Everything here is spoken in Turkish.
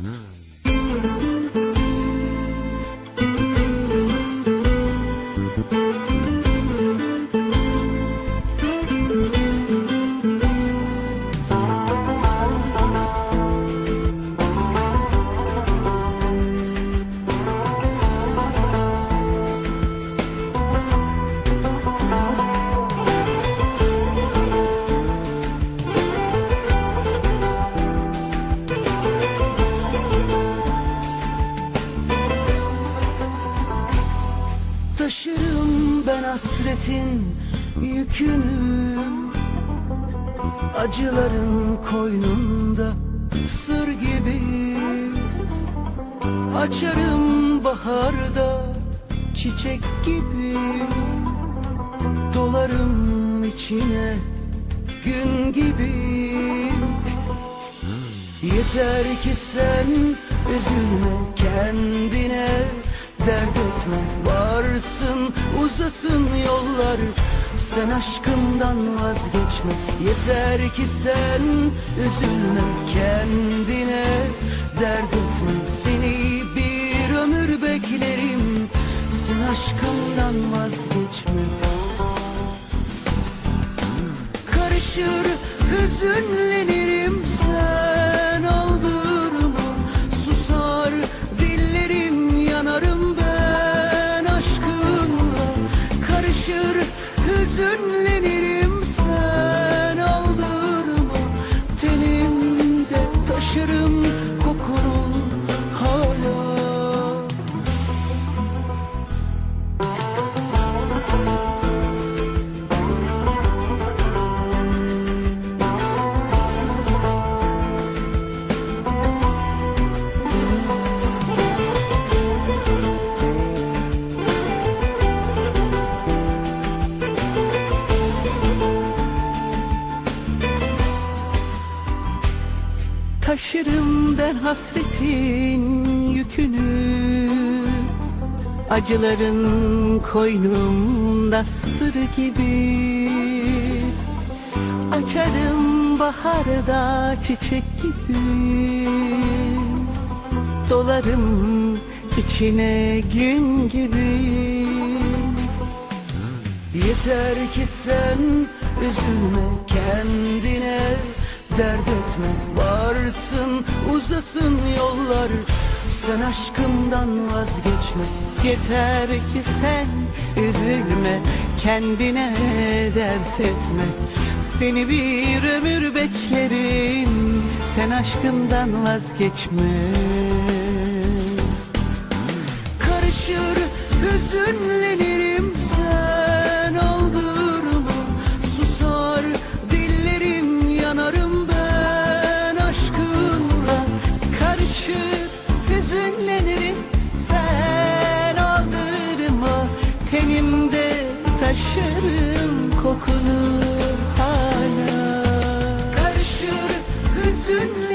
Mm. Taşırım ben hasretin yükünü. Acıların koynunda sır gibi. Açarım baharda çiçek gibi. Dolarım içine gün gibi. Yeter ki sen üzülme kendine Dert etme. Varsın uzasın yollar. Sen aşkımdan vazgeçme. Yeter ki sen üzülme kendine. Dert etme. Seni bir ömür beklerim. Sen aşkımdan vazgeçme. Karışır hüzünlenirim sen Taşırım ben hasretin yükünü. Acıların koynumda sır gibi. Açarım baharda çiçek gibi. Dolarım içine gün gibi. Yeter ki sen üzülme kendine Dert etme varsın uzasın yollar. Sen aşkımdan vazgeçme. Yeter ki sen üzülme kendine dert etme. Seni bir ömür beklerim sen aşkımdan vazgeçme. Karışır hüzünlenirim taşırım kokunu hala. Karışır hüzünlenirim